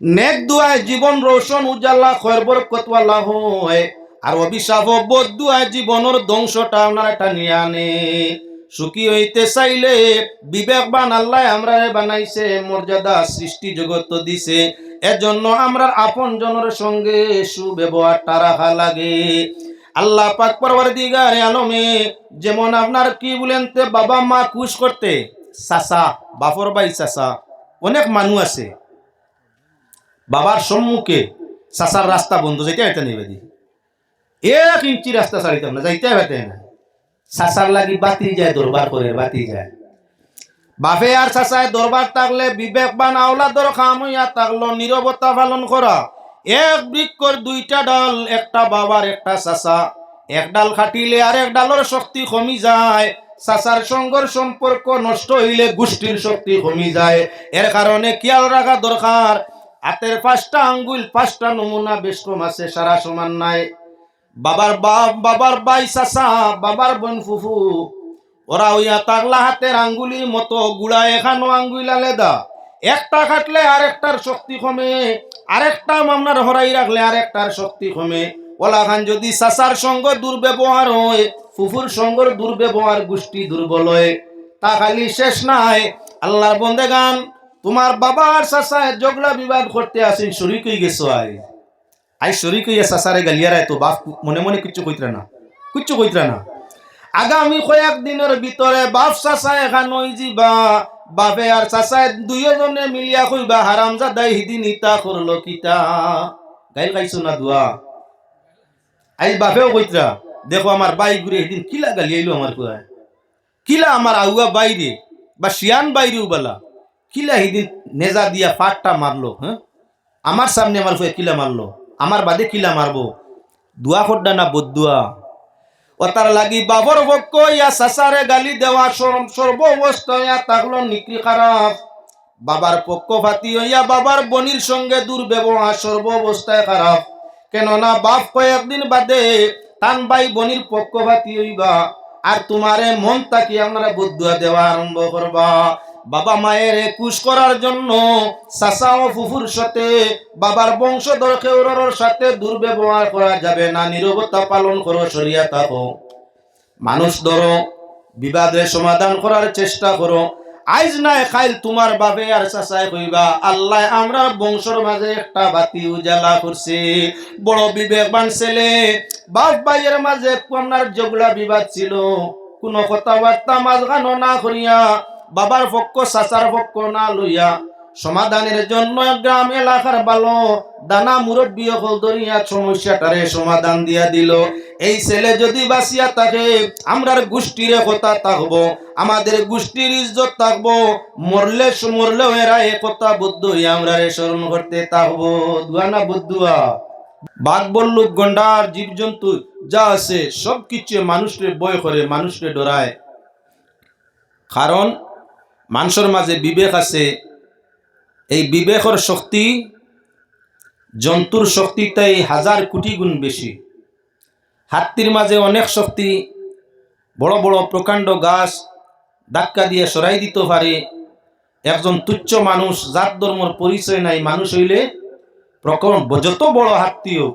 নেক দুয়ায় জীবন রোশন, উজালা খয়ের বরকতওয়ালা হয়। আর অভিশাপ বদ দুয়ায় জীবনের ধ্বংসটা আপনার এটা নিয়ে আনে। সুখী হইতে চাইলে বিবেকবান আল্লাহ আমরা বানাইছে, মর্যাদা সৃষ্টি জগত দিছে। এজন্য আমরা আপন জনের সঙ্গে সুব্যবহারটা রাখা লাগে। আল্লাহ পাক পরবার দিগারে আলমে যেমন আপনার কি বলেন তে বাবা মা খুশ করতে, চাচা, বাপর বাই চাচা, অনেক মানুষ আছে। বাবার সম্মুখে চাচার রাস্তা বন্ধ যেতে এটা নেবে দি এক ইঞ্চি রাস্তা ছাড়িতাম না, যাইতে হেতে না চাচার লাগি বাতি যায়, দরবার করে বাতি যায়। বাপে আর চাচায় দরবার থাকলে বিবেকবান আওলাদর খাম হইয়া থাকল, নিরবতা পালন করা। এক বৃক্ষর দুইটা ডাল, একটা বাবার, একটা চাচা। এক ডাল খাটিলে আর এক ডালের শক্তি কমি যায়। চাচার সঙ্গর সম্পর্ক নষ্ট হইলে গোষ্ঠীর শক্তি কমি যায়। এর কারণে খেয়াল রাখা দরকার হাতের পাঁচটা আঙ্গুল, পাঁচটা নমুনা বেশ কম আছে, সারা সমান নাই। বাবার বাপ, বাবার বাই চাচা, বাবার বোন, ফুফু, ওরা হইয়া তাগলা হাতের আঙ্গুলির মতো গুড়া এখানো আঙ্গুল আলেদা। একটা কাটলে আরেকটার শক্তি কমে, আরেকটা মামনার হরাই রাখলে আরেকটার শক্তি কমে। ওলা খান যদি চাচার সঙ্গ দুর্ব্যবহার হয়, ফুফুর সঙ্গর দুর্ব্যবহার গোষ্ঠী দুর্বল হয়। তা খালি শেষ নাই, আল্লাহর বন্দে গান তোমার বাবার চাচায় জগলা বিবাদ করতে আসেন শরিক হয়ে গেছো আই। আই শরিক হইয়া চাচারে গালিয়ারায় তো বাপ মনে মনে কিচ্ছু কইতরা না। কিচ্ছু কইতরা না। আগামী কয়েক দিনের ভিতরে বাপ চাচা এখান ওই যাবা বাপে আর চাচায় দুইজনে মিলিয়া কইবা জাদাই হিদি নিতা করল কিতা। গাইল গাইছো না দুয়া? আই বাপেও কইতরা, দেখো আমার বাই ঘুরে সেদিন কিলা গালি আইলো আমার কুয়া কিলা আমার আউয়া বাইরে, বা শিয়ান বাইরেও বলা। কিলা সেদিন নেজা দিয়া ফাটটা মারলো হ্যাঁ? আমার সামনে আমার ফুয়ে কিলা মারলো, আমার বাদে কিলা মারবো? দুয়া খড্ডা না বদুয়া ও তার লাগি বাবর পক্ষ ইয়া সাসারে গালি দেওয়া সর্ব- সর্ব অবস্থা ইয়া থাকল নিকরি খারাপ। বাবার পক্ষ ফাতি হইয়া বাবার বনির সঙ্গে দুর্ব্যবহার সর্ব অবস্থায় খারাপ। কেননা বাপ কয়েকদিন বাদে তান ভাই বনির পক্ষ ফাতি হইবা, আর তোমারে মন তাকি আমরা বদুয়া দেওয়া আরম্ভ করবা। বাবা মায়ের কুশ করার জন্য চাচা ও ফুফুর সাথে, বাবার বংশধর কেউরের সাথে দুর্ব্যবহার করা যাবে না, নিরবতা পালন করো সরিয়া থাকো মানুষ ধরো, বিবাদে সমাধান করার চেষ্টা করো। আইজ নাই খাইল তোমার বাবে আর চাচাই কইবা আল্লাহ আমরা বংশর মাঝে একটা বাতি উজালা করছে। বড় বিবেকবান ছেলে, বাপ ভাইয়ের মাঝে আপনার জগলা বিবাদ ছিল। কোনো কথাবার্তা মাঝখানো না করিয়া বাবার পক্ষ, চাচার পক্ষ না লইয়া সমাধানের জন্য গ্রাম এলাকার ভালো দানা মুরব্বী হল ধরিয়া সমস্যাটারে সমাধান দিয়া দিল। এই ছেলে যদি বাঁচিয়া থাকে, আমরার গোষ্ঠীর কথা থাকব, আমাদের গোষ্ঠীর ইজ্জত থাকব, মরলে মরলেও এরা এ কথা বুদ্ধ হইয়া আমরা স্মরণ করতে থাকব। দুয়া না বুদ্ধুয়া বাঘ বল্লুক গন্ডার, জীবজন্তু যা আছে সব কিছু মানুষকে বয় করে মানুষকে ডরায়। কারণ মানুষের মাঝে বিবেক আছে, এই বিবেকের শক্তি, জন্তুর শক্তিটাই হাজার কোটি গুণ বেশি। হাতির মাঝে অনেক শক্তি, বড় বড় প্রকাণ্ড গাছ, ধাক্কা দিয়ে সরাই দিতে পারে। একজন তুচ্ছ মানুষ, জাত ধর্মর পরিচয় নাই, মানুষ হইলে প্রকরণ যত বড় হাত্তিও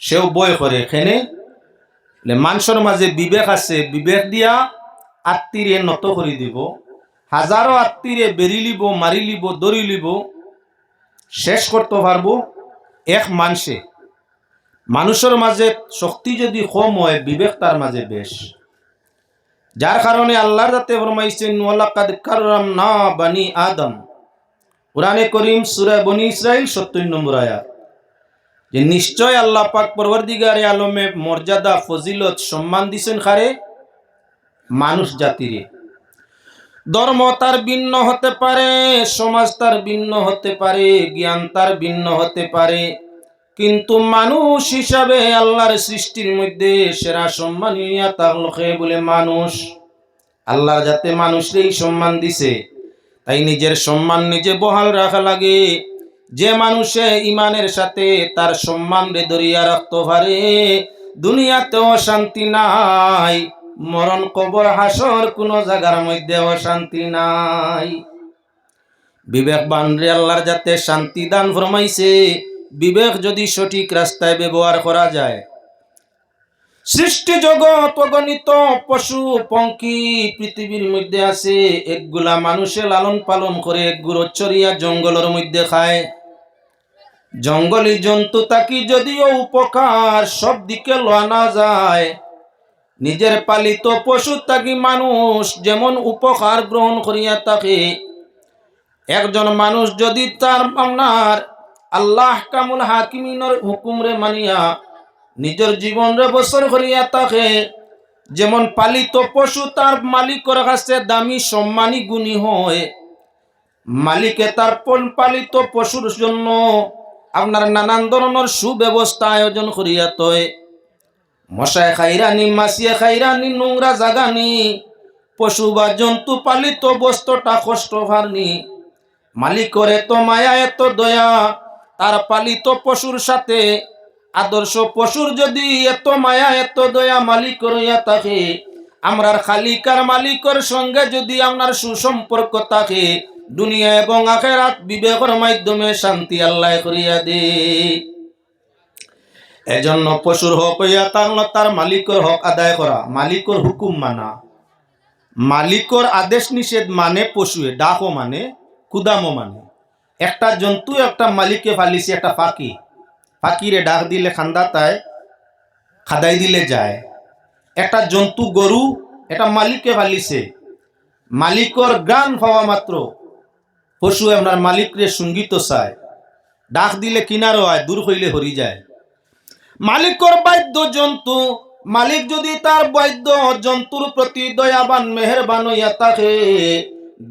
সেও বয় করে। এখানে মানুষের মাঝে বিবেক আছে, বিবেক দিয়া আত্মীরে নত করে দিব। হাজারো আত্মীরে বেরি লিব, মারি লিব দড়ি লিব, শেষ করতে পারব এক মানুষে মানুষের মাঝে শক্তি যদি কম হয়, বিবেক তার মাঝে বেশ। যার কারণে আল্লাহর যাতে ফরমাইছেন, ওয়ালাকাদ কাররাম না বানি আদম। কোরআনে করিম সূরা বনি ইসরাইল 70 নম্বর আয়াত। যে নিশ্চয় আল্লাহ পাক পরবর্তীগারে আলমে মর্যাদা, ফজিলত, সম্মান দিছেন খারে মানুষ জাতিরে। ধর্ম তার ভিন্ন হতে পারে, সমাজ তার ভিন্ন হতে পারে, জ্ঞান তার ভিন্ন হতে পারে। কিন্তু মানুষ হিসাবে আল্লাহর সৃষ্টির মধ্যে সেরা সম্মানীয় তার লোকে বলে মানুষ। আল্লাহ যাতে মানুষকেই সম্মান দিছে, তাই নিজের সম্মান নিজে বহাল রাখা লাগে। যে মানুষে ইমানের সাথে তার সম্মান রে ধরিয়া রাখতে পারে, দুনিয়াতেও শান্তি নাই। মরণ কবর হাসর কোন জায়গার মধ্যে অশান্তি নাই। বিবেক বানরে আল্লাহর যাতে শান্তি দান ফরমাইছে, বিবেক যদি সঠিক রাস্তায় ব্যবহার করা যায়। সৃষ্টি জগৎ অগণিত পশু পঙ্কি পৃথিবীর মধ্যে আছে, একগুলা মানুষে লালন পালন করে একগুলো চরিয়া জঙ্গলের মধ্যে খায়। জঙ্গলি জন্তু তাকি যদিও উপকার সব দিকে লোয়ানা যায়। নিজের পালিত পশু তাকি মানুষ যেমন উপকার গ্রহণ করিয়া থাকে। একজন মানুষ যদি তার আপনার আল্লাহ কামুল হাকিমিনের হুকুমরে মানিয়া নিজের জীবনরে বছর করিয়া থাকে, যেমন পালিত পশু তার মালিকের কাছে দামি সম্মানী গুণী হয়। মালিকে তার পালিত পশুর জন্য আপনার নানান ধরনের সুব্যবস্থা আয়োজন করিয়া তয় মশায় খাইরানি, মাসিয়ে খাইরানি, নোংরা জাগানি পশু বা জন্তু পালিত বস্তুটা কষ্ট ভারনি। মালিকর তো মায়া, এত দয়া, তার পালিত পশুর সাথে, আদর্শ পশুর যদি এত মায়া, এত দয়া মালিক রইয়া থাকে, আমরার খালিকার মালিকর সঙ্গে যদি আপনার সুসম্পর্ক থাকে, দুনিয়া এবং আখেরাত বিবেকর মাধ্যমে শান্তি আল্লাহ করিয়া দে। এজন্য পশুর হক হইয়া থাকল তার মালিকর হক আদায় করা, মালিকর হুকুম মানা। মালিকর আদেশ নিষেধ মানে পশুয়ে, ডাকও মানে কুদামও মানে। একটা জন্তু একটা মালিককে ফালিছে, একটা ফাঁকি। ফাঁকিরে ডাক দিলে খান্দা তাই, খাদাই দিলে যায়। একটা জন্তু গরু, এটা মালিককে ফালিছে। মালিকর গান পাওয়া মাত্র, পশু আপনার মালিকরে সংগীত চায়। ডাক দিলে কিনারও হয়, দূর হইলে হরি যায়। মালিকর বাদ্য জন্তু মালিক যদি তার বৈদ্য জন্তুর প্রতি দয়াবান, মেহেরবান হইয়া থাকে,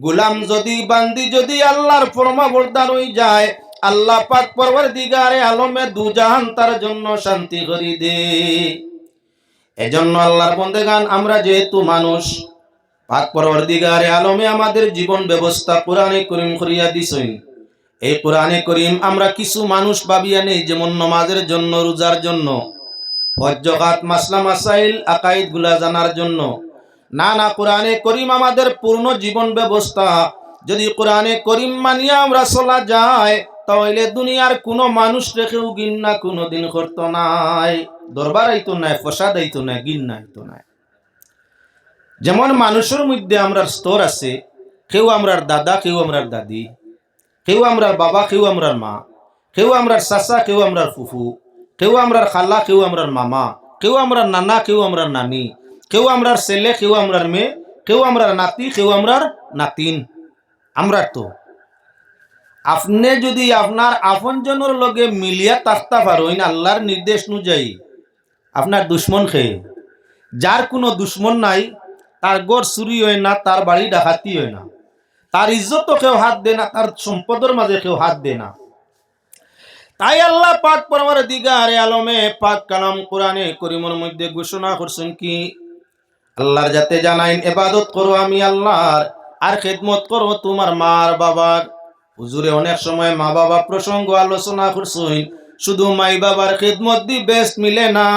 গুলাম যদি, বান্দি যদি আল্লাহর ফরমাবর্দার হই যায়, আল্লাহ পাক পরবর দিগারে আলমে দুজাহান তার জন্য শান্তি করি দে। এজন্য আল্লাহর বন্দেগান, আমরা যেহেতু মানুষ, পাক পরবর দিগারে আলমে আমাদের জীবন ব্যবস্থা কোরআনে করিম করিয়া দিছই এই কোরআনে করিম আমরা কিছু মানুষ ভাবিয়া নেই, যেমন নমাজের জন্য, রোজার জন্য হজ্জকাত মাসলা, মাসাইল আকাইদগুলা জানার জন্য। না না, কোরআনে করিম আমাদের পূর্ণ জীবন ব্যবস্থা। যদি কোরআনে করিম মানিয়া আমরা চলা যায়, তাহলে দুনিয়ার কোনো মানুষ রেখেও গিন্না কোনো দিন করতো নাই। দরবার আইতো নাই, ফসাদ আইতো নাই, গিন্না আইতো নাই। যেমন মানুষের মধ্যে আমরা স্তর আছে, কেউ আমরার দাদা, কেউ আমরার দাদি। কেউ আমরার বাবা কেউ আমরার মা কেউ আমরার চাচা কেউ আমরার ফুফু কেউ আমরার খালা কেউ আমরার মামা কেউ আমরার নানা কেউ আমরার নানি কেউ আমরার ছেলে কেউ আমরার মেয়ে কেউ আমরার নাতি কেউ আমরার নাতিন আমরার তো আপনি যদি আপনার আপনজনের লগে মিলিয়া তাকতা পারেন আল্লাহর নির্দেশ অনুযায়ী আপনার দুশ্মন খেয়ে যার কোনো দুশ্মন নাই তার গড় চুরি হয় না তার বাড়ি ডাকাতি হয় না তার ইজ্জত কেউ হাত দে না, তার সম্পদের মাঝে কেউ হাত দে না। তাই আল্লাহ পাক পরমার দিগারে আলমে পাক কালাম কোরআনে করিমর মধ্যে ঘোষণা করছেন কি, আল্লাহর যাতে জানাইন এবাদত করো আমি আল্লাহর, আর খেদমত করো তোমার মার বাবার। হুজুরে অনেক সময় মা বাবা প্রসঙ্গ আলোচনা করছেন, শুধু মাই বাবার খেদমত দি বেস্ট মিলে না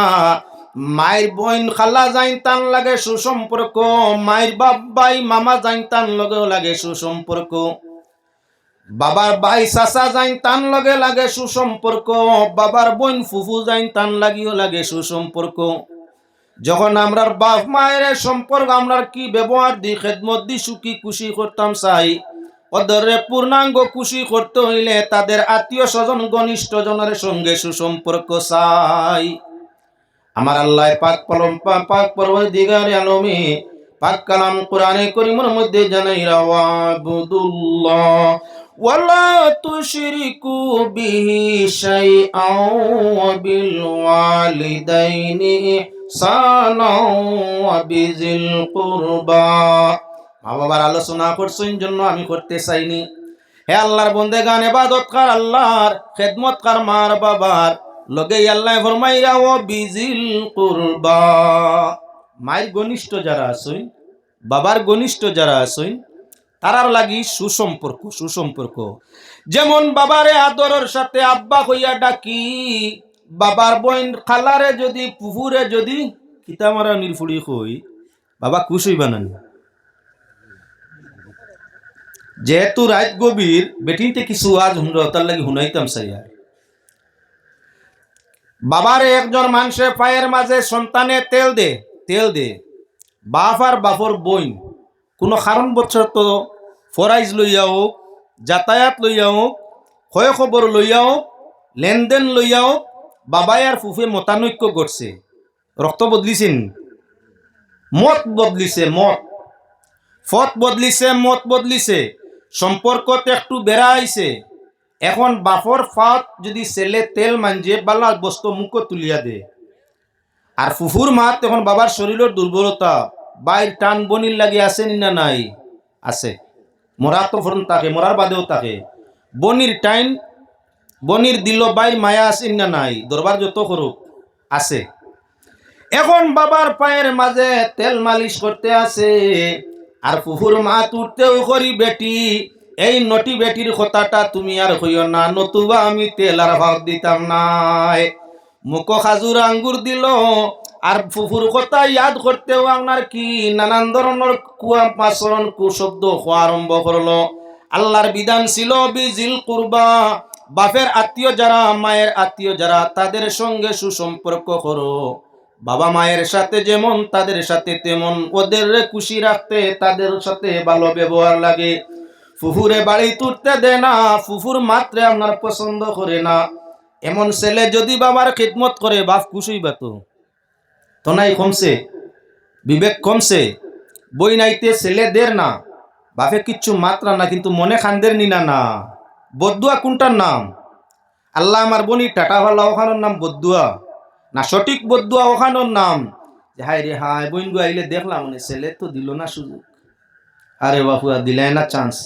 মায়ের বোন খালা যাইন তান লাগে সুসম্পর্ক, মায়ের বাপ ভাই মামা যাইন তান লগেও লাগে সুসম্পর্ক। বাবার ভাই চাচা যাইন তান লগে লাগে সুসম্পর্ক, বাবার বোন ফুফু যাইন তান লাগিও লাগে সুসম্পর্ক। যখন আমরার বাপ মায়ের সম্পর্ক, আমরার কি ব্যবহার দি, খেদমত দি, সুখী খুশি করতাম চাই। ওদরে পূর্ণাঙ্গ খুশি করতে হইলে তাদের আত্মীয় স্বজন, ঘনিষ্ঠ জনের সঙ্গে সুসম্পর্ক চাই। আমার আল্লাহ পাক পলম পাক পর্বত দিগারে আলমে পাক কালাম কোরআনে করিমের মধ্যে জানাই রাওয়াবুদুল্লাহ শাইআন ওয়া বিল ওয়ালিদাইনি ইহসানাও ওয়া বিজিল কুরবা। মা বাবার আলোচনা করছেন জন্য আমি করতে চাইনি। হে আল্লাহর বন্দে গান এবাদত কার আল্লাহর খেদমত কার মার বাবার লগে আল্লাহ ফরমাইরা ও বিজিল কুরবা। মায়ের ঘনিষ্ঠ যারা আছেন, বাবার ঘনিষ্ঠ যারা আছেন, তারার লাগি সুসম্পর্ক সুসম্পর্ক। যেমন বাবারে আদরের সাথে আব্বা হইয়া ডাকি, বাবার বইন খালারে যদি পুহুরে যদি কিতামারা নির্ফুড়ি কই, বাবা খুশ হইবা না যেহেতু রাত গভীর, বেটিনতে কিছু আজ হুনর তার লাগি হুনাইতাম সাইয়ার বাবার একজন মানুষের পায়ের মাঝে সন্তানে তেল দে তেল দে। বাপ আর বাপর বইন কোনো কারণ বছর তো ফরাইজ লইয়া হোক, যাতায়াত লইয়া হোক ক্ষয় খবর লইয়া হোক, লেনদেন লইয়া হোক, বাবাই আর ফুফে মতানৈক্য ঘটছে রক্ত বদলিছেন। মত বদলিছে, মত। ফত বদলিছে, মত বদলিছে। সম্পর্কত একটু বেড়া আইছে। এখন বাপর ফাত যদি ছেলে তেল মাঞ্জে বালা বস্তু মুখ তুলিয়া দে। আর ফুফুর মাত তখন বাবার শরীরের দুর্বলতা বাইর টান বনির লাগি আছে নি নাই? আছে। মরা তো ফরন তাকে মরার বাদেও তাকে। বনির টাইন বনির দিল বাইর মায়া আছে নি না নাই? দরবার যত করুক আছে। এখন বাবার পায়ের মাঝে তেল মালিশ করতে আছে। আর ফুফুর মা তুরতেও করি বেটি এই নটি বেটির কথাটা তুমি আর হইও না, নতুবা আমি তেল আর ভাব দিতাম নাই। মুখ খাজুর আঙ্গুর দিল, আর ফুফুর কথা ইয়াদ করতেও আপনার কি নানান ধরনের কুয়া পাচরণ কুশব্দ হওয়া আরম্ভ করল। আল্লাহর বিধান ছিল বিজিল কুরবা। বাপের আত্মীয় যারা, মায়ের আত্মীয় যারা, তাদের সঙ্গে সুসম্পর্ক করো। বাবা মায়ের সাথে যেমন, তাদের সাথে তেমন। ওদের খুশি রাখতে তাদের সাথে ভালো ব্যবহার লাগে। ফুফুরে বাড়ি তুলতে দে না, ফুফুর মাত্রে আপনার পছন্দ করে না। এমন ছেলে যদি বাবার খিদমত করে, বাপ খুশি বাত তো। নাই কমছে, বিবেক কমছে। বই নাইতে ছেলেদের না, বাপে কিচ্ছু মাত্রা না, কিন্তু মনে খানদের নিনা না। বদুয়া কোনটার নাম? আল্লাহ আমার বনি টাটা ভাল্লা ওখানোর নাম বদুয়া। না সঠিক বদুয়া ওখানোর নাম? যে হাই রে হায় বইন গো আইলে দেখলাম মানে ছেলে তো দিল না সুযোগ। আরে বাপুয়া দিলে না চান্স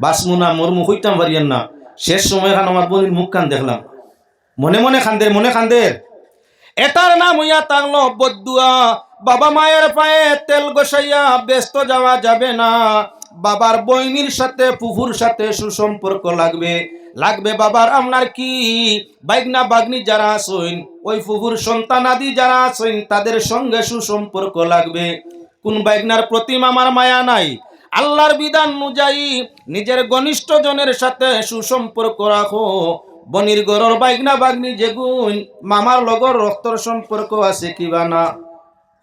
বাসমু না, মোর মুখ হইতাম পারিয়েন না। শেষ সময় খান আমার বোনের মুখ খান দেখলাম। মনে মনে খান্দের মনে খান্দের এটার নাম হইয়া তাগলো বদুয়া। বাবা মায়ের পায়ে তেল গোসাইয়া ব্যস্ত যাওয়া যাবে না। বাবার বইনির সাথে পুকুর সাথে সুসম্পর্ক লাগবে। লাগবে বাবার আপনার কি? বাইগনা বাগনি যারা আছেন, ওই ফুফুর সন্তান আদি যারা আছেন, তাদের সঙ্গে সুসম্পর্ক লাগবে। কোন বাইগনার প্রতি আমার মায়া নাই। আল্লাহর বিধান অনুযায়ী নিজের ঘনিষ্ঠ জনের সাথে সুসম্পর্ক রাখো। বনির গরর বাইগনা বাগনি যেগুন, মামার লগর রক্তর সম্পর্ক আছে কিবা না?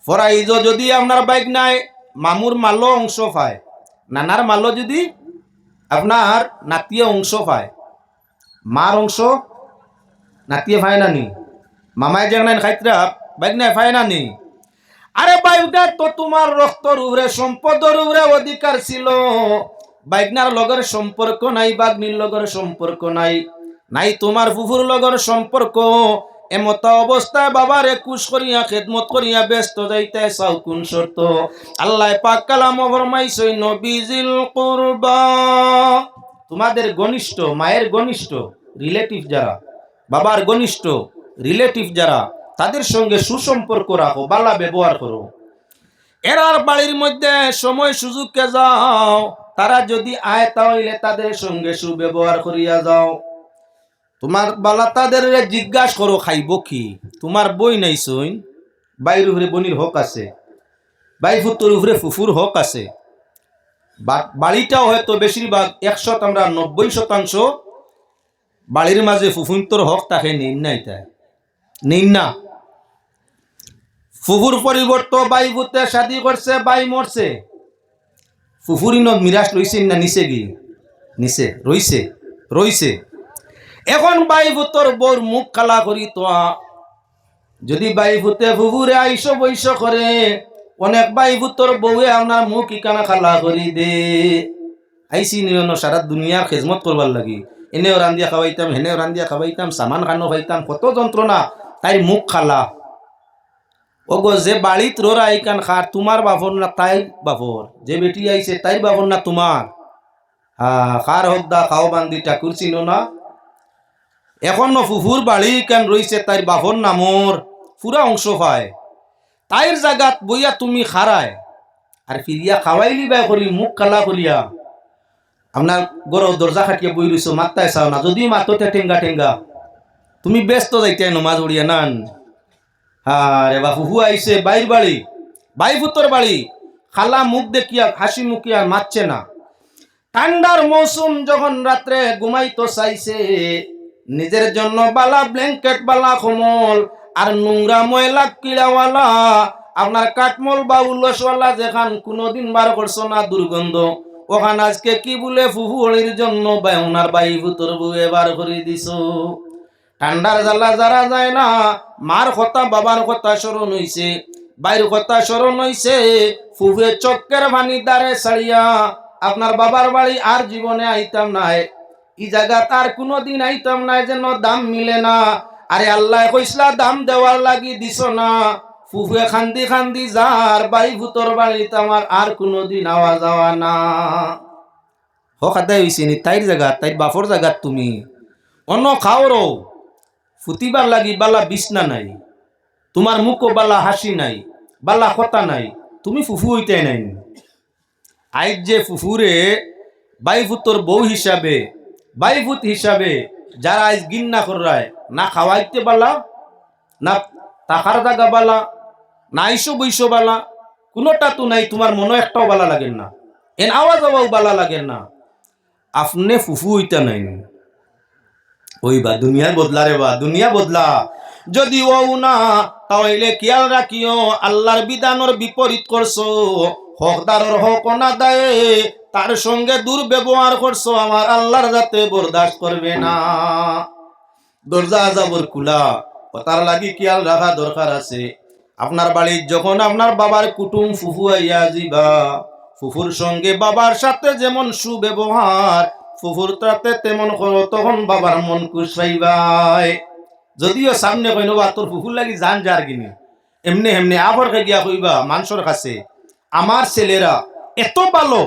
ফরাইজ যদি আপনার বাইক নাই মামুর মাল্য অংশ পায়, নানার মাল্য যদি আপনার নাতিয়ে অংশ পায়, মার অংশ নাতিয়ে পায় না মামায় নাই খাইতরা বাইক নাই পায় আরে বাইকটা তো তোমার রক্তর উপরে সম্পদের উপরে অধিকার ছিল। বাইকনার লগর সম্পর্ক নাই বাগ্নির লগর সম্পর্ক নাই। নাই তোমার ফুফুর লগর সম্পর্ক। এমত অবস্থায় বাবার একুশ করিয়া, খেদমত করিয়া ব্যস্ত যাইতে চাও কোন শর্ত? আল্লাহ পাক কালাম ফরমাইছই নবিজিল কুরবা। তোমাদের ঘনিষ্ঠ, মায়ের ঘনিষ্ঠ রিলেটিভ যারা, বাবার ঘনিষ্ঠ রিলেটিভ যারা তাদের সঙ্গে সুসম্পর্ক রাখো, বালা ব্যবহার করো। এরার বাড়ির মধ্যে সময় সুযোগকে যাও, তারা যদি আয় তাহলে তাদের সঙ্গে সুব্যবহার করিয়া যাও। তোমার বালা তাদের জিজ্ঞাসা করো, খাইব কি? তোমার বই নাই সইন। বাইর উপরে বনির হক আছে, বাই ফুতুর উপরে ফুফুর হক আছে। বাড়িটাও হয়তো বেশিরভাগ একশত আমরা নব্বই শতাংশ বাড়ির মাঝে ফুফুন্তর হক তাকে নিন নাই তাই। নিন না। ফুফুর পরিবর্তন বাই ভূতে শাদি করছে, বাই মরছে। ফুফুরি নত মিরাজ লইছেন না নিচে গি নিচে রইছে রইছে। এখন বাই ভূতর বউর মুখ কালা করি তো যদি বাই ভূতে ফুফুরে আইস বৈশ করে, অনেক বাই ভূতর বউয়ে আপনার মুখ ইকানা খালা করি দে। আইসি নিয়ন সারা দুনিয়ার খেজমত করবার লাগি। এনেও রান্দিয়া খাওয়াইতাম, হেনেও রান্দিয়া খাওয়াইতাম, সামান খানো খাইতাম, কত যন্ত্রণা তাই মুখ খালা ওগো, যে বাড়িত রোরা আইকান খার, তোমার বাপর না তাই বাপর? যে বেটি আইছে তাই বাপর না তোমার? হ্যাঁ খার দা, খাও বান্দি, ঠাকুর চিনো না। এখনও ফুফুর বাড়ি কেন রইছে তাই বাপর নামর পুরা অংশ পায়। তাইর জাগাত বইয়া তুমি খারায়। আর ফিরিয়া খাওয়াইলি বাই করি, মুখ কালা করিয়া। আপনার গরো দরজা খাটিয়ে বই রইছো মাত্তায় চাও না। যদি মাততে টেঙ্গা টেঙ্গা তুমি ব্যস্ত যাইতে নমাজ উড়িয়া নান। আরে বা হুহু আইসে বাইর বাড়ি, বাই ফুতর বাড়ি। খালা মুখ দেখিয়া, হাসি মুখিয়া মারছে না। ঠান্ডার মৌসুম যখন রাত্রে ঘুমাইতো চাইছে, নিজের জন্য বালা ব্ল্যাঙ্কেট বালা, কমল আর নোংরা ময়লা কিলাওয়ালা। আপনার কাঠমল বা উল্লাসওয়ালা যেখান কোনোদিন বার করছ না দুর্গন্ধ। ওখান আজকে কি বলে ফুফুড়ির জন্য বা ওনার বাই ভুতর বুয়ে বার করে দিছো? ঠান্ডার জ্বালা যারা যায় না, মার কথা, বাবার কথা স্মরণ হইছে, বাইর কথা স্মরণ হইছে ফুবে চক্কের ভানি দ্বারে ছাড়িয়া আপনার বাবার বাড়ি আর জীবনে আইতাম নাই। ই জায়গা তার কোনোদিন আইতাম নাই যেন দাম মিলে না। আরে আল্লাহ কইসলা, দাম দেওয়ার লাগি দিছ না। ফুফুয়ে খান্দি খান্দি যার বাই ভূতর বাড়িতে আমার আর কোনোদিন আওয়া যাওয়া না। হ খাদাই হইছে নি, তাইর জায়গা, তাইর বাপর জায়গা তুমি। অন্য খাও রো ফুতিবার লাগি বালা বিছনা নাই, তোমার মুখও বালা হাসি নাই, বালা কথা নাই, তুমি ফুফু হইতে নাই। আইজ যে ফুফুরে বাইফুতর বউ হিসাবে, বাইফুত হিসাবে যারা আইজ গিন্না করায় না খাওয়াইতে বালা, না টাকার জাগা বালা, না আইসো বইসো বালা, কোনোটা তো নাই, তোমার মনে একটাও বালা লাগেন না, এন আওয়াজ আওয়াও বালা লাগেন না। আপনি ফুফু হইতা নাই। ওই বা দুনিয়ার বদলা রে বা, দুনিয়া বদলা। যদি ও না তাহলে খেয়াল রাখিও, আল্লাহর বিধানের বিপরীত করছ। হকদারর হক না দেয়, তার সঙ্গে দুর্ব্যবহার করছ, আমার আল্লাহর যাতে বরদাস্ত করবে না। দরজা যাবর ও তার লাগি খেয়াল রাখা দরকার আছে। আপনার বাড়ির যখন আপনার বাবার কুটুম ফুফু আইয়া যাইবা, ফুফুর সঙ্গে বাবার সাথে যেমন সুব্যবহার ফুফুর তাতে তেমন করো তখন বাবার মন কুসাইবাই যদিও সামনে কইন বা তোর ফুফুর লাগি জান যার কিনে এমনি এমনি আবার গিয়া কইবা মানুষের কাছে, আমার ছেলেরা এত ভালো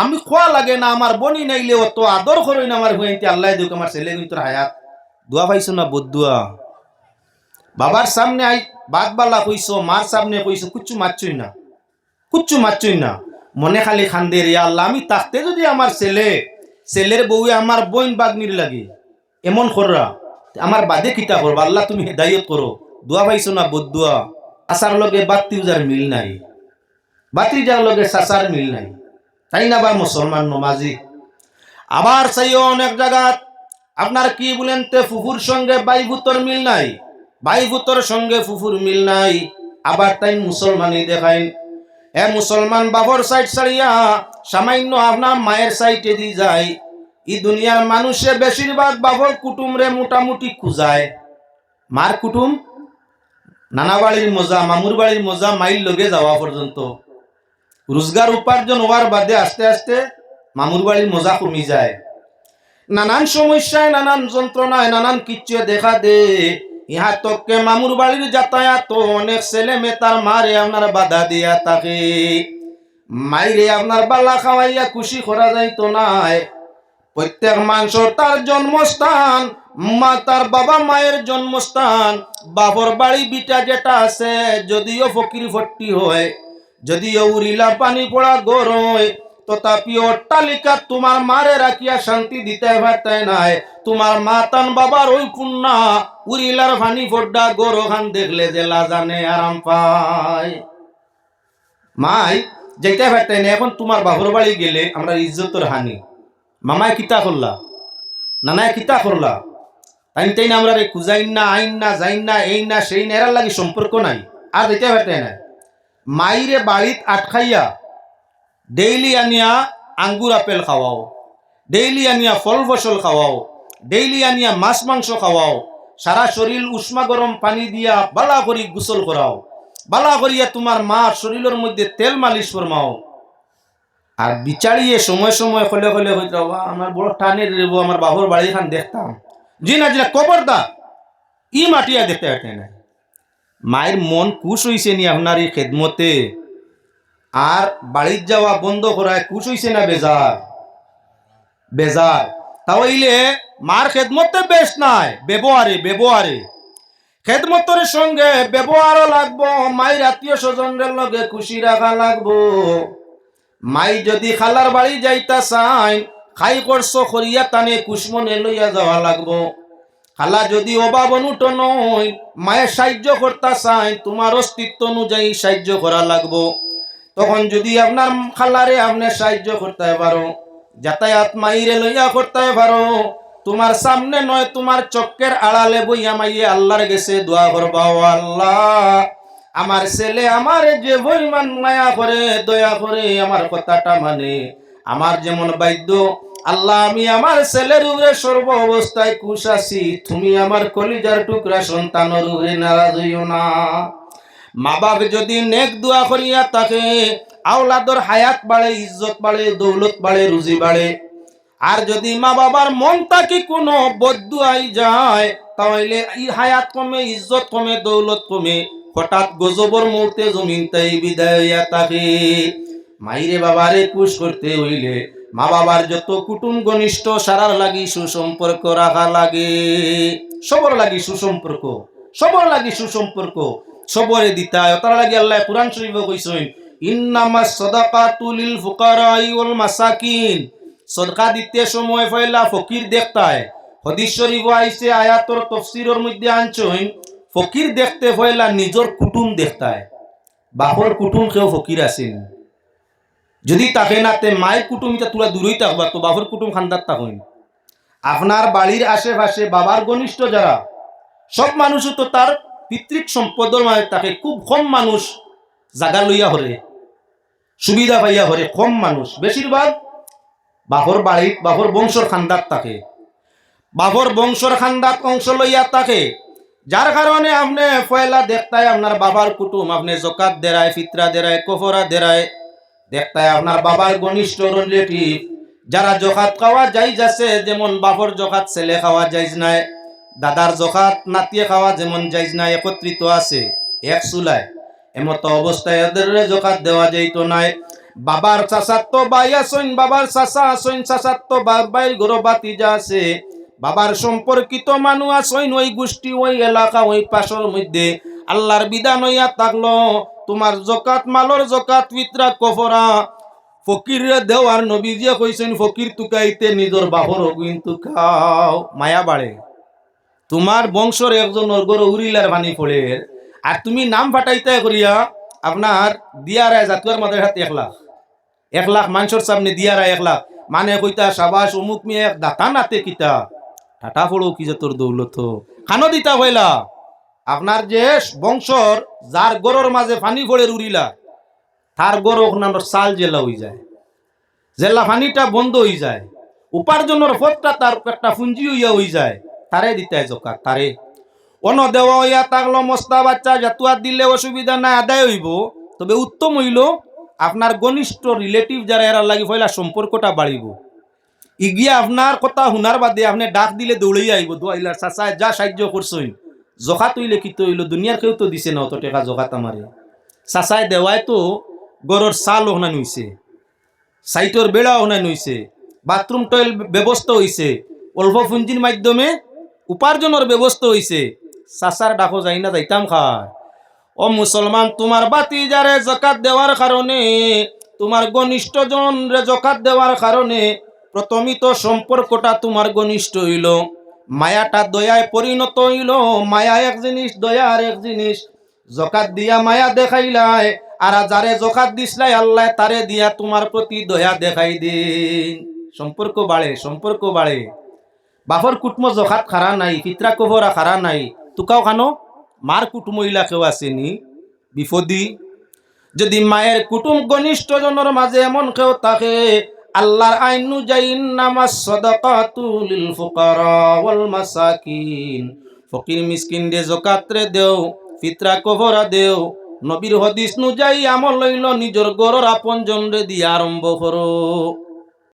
আমি খোয়া লাগে না, আমার বনি নাইলে অত আদর করই না, আমার হুইনতে আল্লাহ দিক আমার ছেলে কিন্তু হায়াত। দোয়া পাইছো না বদুয়া বাবার সামনে আই বাদ বালা কইছো, মার সামনে কইছো, কুচ্ছু মারছই না। কুচ্ছু মারছই না। মনে খালি খান্দে রে আল্লাহ, আমি তাকতে যদি আমার ছেলে ছেলের বউয়ে আমার বইন বাগনির লাগে। এমন কররা আমার বাদে কিতা করবা? আল্লাহ তুমি হেদায়ত করো। দোয়া পাইছো না বদুয়া আসার লগে বাতি উজার মিল নাই। বাতি যার লগে সাসার মিল নাই। তাই না বা মুসলমান নমাজি? আবার চাইও অনেক জায়গাত আপনার কি বলেন তে ফুফুর সঙ্গে বাইভূতর মিল নাই? বাইভূতর সঙ্গে ফুফুর মিল নাই। আবার তাই মুসলমানই দেখাইন। এ মুসলমান বাবর সাইড ছাড়িয়া সামান্য আপনার মায়ের সাইটে দি যায়। ই দুনিয়ার মানুষে বেশিরভাগ বাবর কুটুমরে মোটামুটি খুঁজায়। মার কুটুম? নানা বাড়ির মজা, মামুর বাড়ির মজা মাইল লগে যাওয়া পর্যন্ত। রোজগার উপার্জন হওয়ার বাদে আস্তে আস্তে মামুর বাড়ির মজা কমি যায়। নানান সমস্যায়, নানান যন্ত্রণায়, নানান কিচ্ছু দেখা দে ইহা তককে মামুর বাড়ির যাতায়াত, অনেক ছেলে মেয়ে তার মারে আপনার বাধা দিয়া থাকে। মাইরে আপনার বালা খাওয়াইয়া খুশি করা যাইতো নাই প্রত্যেক মানুষের তার জন্মস্থান, মা তার বাবা মায়ের জন্মস্থান বাবর বাড়ি বিটা যেটা আছে, যদিও ফকির ফট্টি হয়, যদিও উড়িলা পানি পড়া গর হয় তথাপি অট্টালিকা তোমার মারে রাখিয়া শান্তি দিতে পারতে নাই। তোমার মা তান বাবার ওই কুন্না উড়িলার ফানি ফোড্ডা গরো খান দেখলে যে লাজানে আরাম পায়। মাই, যেতে পারতে না এখন তোমার বাবুর বাড়ি গেলে আমরা ইজ্জতর হানি। মামায় কিতা করলা? নানায় কিতা করলা? তাই তাই না আমরা রে কুজাইন না, আইন না, যাইন না, এই না, সেই না, এরার লাগি সম্পর্ক নাই। আর যেতে পারতে না মাইরে বাড়িত আটকাইয়া ডেইলি আনিয়া আঙ্গুর আপেল খাওয়াও। ডেইলি আনিয়া ফল ফসল খাওয়াও। ডেইলি আনিয়া মাছ মাংস খাওয়াও। সারা শরীর উষ্মা গরম পানি দিয়া বালা করি গোসল করাও। বালা করিয়া তোমার মার শরীরের মধ্যে তেল মালিশ ফরমাও। আর বিচারিয়ে সময় সময় হলে হলে হইতে আমার বড় টানের রেবো আমার বাবুর বাড়ি খান দেখতাম। জি না জি না কবরদা ই মাটিয়া দেখতে পারতেন না মায়ের মন কুশ হইছে নি আপনার এই খেদমতে। আর বাড়ির যাওয়া বন্ধ করায় কুশ হইছে না বেজার। বেজার। তাহলে মার খেদমতে বেশ নাই, ব্যবহারে ব্যবহারে। খেদমতের সঙ্গে ব্যবহারও লাগবো, মায়ের আত্মীয় স্বজনদের লগে খুশি রাখা লাগবো। মাই যদি খালার বাড়ি যাইতা চাই খাই করছ করিয়া টানে কুসমনে লইয়া যাওয়া লাগবো। খালা যদি অভাব অনুট নয়, মায়ের সাহায্য করতে চাই তোমার অস্তিত্ব অনুযায়ী সাহায্য করা লাগবো। তখন যদি আপনার খালারে আপনি সাহায্য করতে পারো, যাতায়াত মাইরে লইয়া করতে পারো, তোমার সামনে নয়, তোমার চক্কের আড়ালে বইয়া মাইয়ে আল্লাহর গেছে দোয়া করবা। আল্লাহ, আমার ছেলে আমার যে পরিমাণ মায়া করে, দয়া করে আমার কথাটা মানে। আমার যেমন বাদ্য আল্লাহ, আমি আমার ছেলের উপরে সর্ব অবস্থায় কুশ আছি। তুমি আমার কলিজার টুকরা সন্তানের উপরে নারাজ হইও না। মা বাপ যদি নেক দোয়া করিয়া তাকে আওলাদর হায়াত বাড়ে, ইজ্জত বাড়ে, দৌলত বাড়ে, রুজি বাড়ে। আর যদি মা বাবার মন তাকে কোনো বদুয়াই যায়, তাহলে হায়াত কমে, ইজ্জত কমে, দৌলত কমে। হঠাৎ গজবর মুহূর্তে জমিন তাই বিদায় থাকে। মাইরে বাবারে কুশ করতে হইলে মা বাবার যত কুটুম ঘনিষ্ঠ, সারার লাগি সুসম্পর্ক রাখা লাগে। সবর লাগি সুসম্পর্ক, সবর লাগি সুসম্পর্ক। সবরে দিতা হয় তার লাগি আল্লাহ কোরআন শরীফ কইছেন ইন্নামা সাদাকাতু লিল ফুকারাই ওয়াল মাসাকিন। সদকা দিতে সময় ফয়লা ফকির দেখতায়। হদিস শরীফ আইছে, আয়াতর তফসিরের মধ্যে আনছইন, ফকির দেখতে ফয়লা নিজর কুটুম দেখতায়। বাপর কুটুম কেউ ফকির আছেন যদি তাকে না তে মায়ের কুটুম, এটা তোরা দূরই থাকবা, তো বাপর কুটুম খান্দার থাকুন। আপনার বাড়ির আশেপাশে বাবার ঘনিষ্ঠ যারা, সব মানুষও তো তার পিতৃক সম্পদের মানে তাকে খুব কম মানুষ জাগা লইয়া হরে সুবিধা পাইয়া হরে কম মানুষ বেশিরভাগ বাপর বাড়িত বাপর বংশর খান্দাত থাকে। বাপর বংশর খান্দাত অংশ লইয়া থাকে। যার কারণে আপনি পয়লা দেখতায় আপনার বাবার কুটুম, আপনি জকাত দেরায় ফিতরা দেরায় কফরা দেরায় দেখতায় আপনার বাবার ঘনিষ্ঠ রিলেটিভ যারা জকাত খাওয়া যাই যাচ্ছে যেমন বাপর জকাত ছেলে খাওয়া যাইজ নাই। দাদার জকাত নাতিয়ে খাওয়া যেমন যাইজ নাই একত্রিত আছে, এক চুলায় এমত অবস্থায় এদের জকাত দেওয়া যাইত নাই। বাবার চাচাত্ত বাই আসইন বাবার চাচা আসইন চাচাত্ত বাবাই গর বাতিজা আছে। বাবার সম্পর্কিত মানুষ আসইন ওই গোষ্ঠী, ওই এলাকা, ওই পাশের মধ্যে। আল্লাহর বিধান হইয়া থাকল। তোমার জকাত মালর জকাত ফিতরা কফরা ফকির দেওয়ার নবীজিয়া কইছেন ফকির তুকাইতে নিজর বাহর কিন্তু খাও। মায়া বাড়ে তোমার বংশর একজনের গরু উড়িলার ভানি পড়ে। আর তুমি নাম ফাটাইতে করিয়া আপনার দিয়ারায় জাতুয়ার মাদের হাতে এক লাখ। এক লাখ মানুষের সামনে দিয়ারায় এক লাখ। মানে কইতা, সাবাস, অমুক মেয়ে, এক দাতা নাতে কিতা টাটা পড়ো কি যে তোর দৌলত। খানো দিতা হইলা। আপনার যে বংশর যার গরর মাঝে ফানি পড়ে উড়িলা তার গরু ওখানে সাল জেলা হয়ে যায়। জেলা ফানিটা বন্ধ হয়ে যায়। উপার্জনের পথটা তার একটা পুঞ্জি হইয়া হয়ে যায়। তারে দিতে জকা তারে। অন দেওয়া হইয়া থাকল মস্তা বাচ্চা, জাতুয়া দিলে অসুবিধা নাই, আদায় হইব। তবে উত্তম হইল, আপনার ঘনিষ্ঠ রিলেটিভ যারা এরা লাগি ফয়লা সম্পর্কটা বাড়িব। ইগিয়া আপনার কথা শুনার বাদে আপনি ডাক দিলে দৌড়াই আইব দোয়াইলার চাচায় যা সাহায্য করছই জখা তৈলে কি তৈল দুনিয়ার কেউ তো দিছে না অত টাকা জখাত আমারে। চাচায় দেওয়ায় তো গরর চাল ওখানে নইছে সাইটর বেড়া ওখানে নইছে, বাথরুম টয়লেট ব্যবস্থা হইছে, অল্প পুঞ্জির মাধ্যমে উপার্জনের ব্যবস্থা হইছে। চাচার ডাকো যাই না, যাইতাম খার ও মুসলমান তোমার বাতি যারে জকাত দেওয়ার কারণে তোমার ঘনিষ্ঠজন রে জকাত দেওয়ার কারণে প্রথমই তো সম্পর্কটা তোমার ঘনিষ্ঠ হইল। মায়াটা দয়ায় পরিণত হইল। মায়া এক জিনিস দয়া আর এক জিনিস জকাত দিয়া মায়া দেখাইলাই, আর যারে জকাত দিসলাই আল্লাহ তারে দিয়া তোমার প্রতি দয়া দেখাই দিন। সম্পর্ক বাড়ে সম্পর্ক বাড়ে বাপর কুটুম জখাত খারা নাই পিত্রা কবরা খারা নাই। তুকাও খানো? মার কুটুম মহিলা কেউ আসেনি বিপদী। যদি মায়ের কুটুম ঘনিষ্ঠ জনের মাঝে এমন কেউ থাকে আল্লাহর আইন অনুযায়ী নামাজ সদাকাতু লিল ফুকারা ওয়াল মাসাকিন ফকির মিসকিন দে জকাতরে দেও ফিতরা কবরা দেও। নবীর হদিস অনুযায়ী আমল লইল নিজর গরর আপন জনরে দিয়ে আরম্ভ করো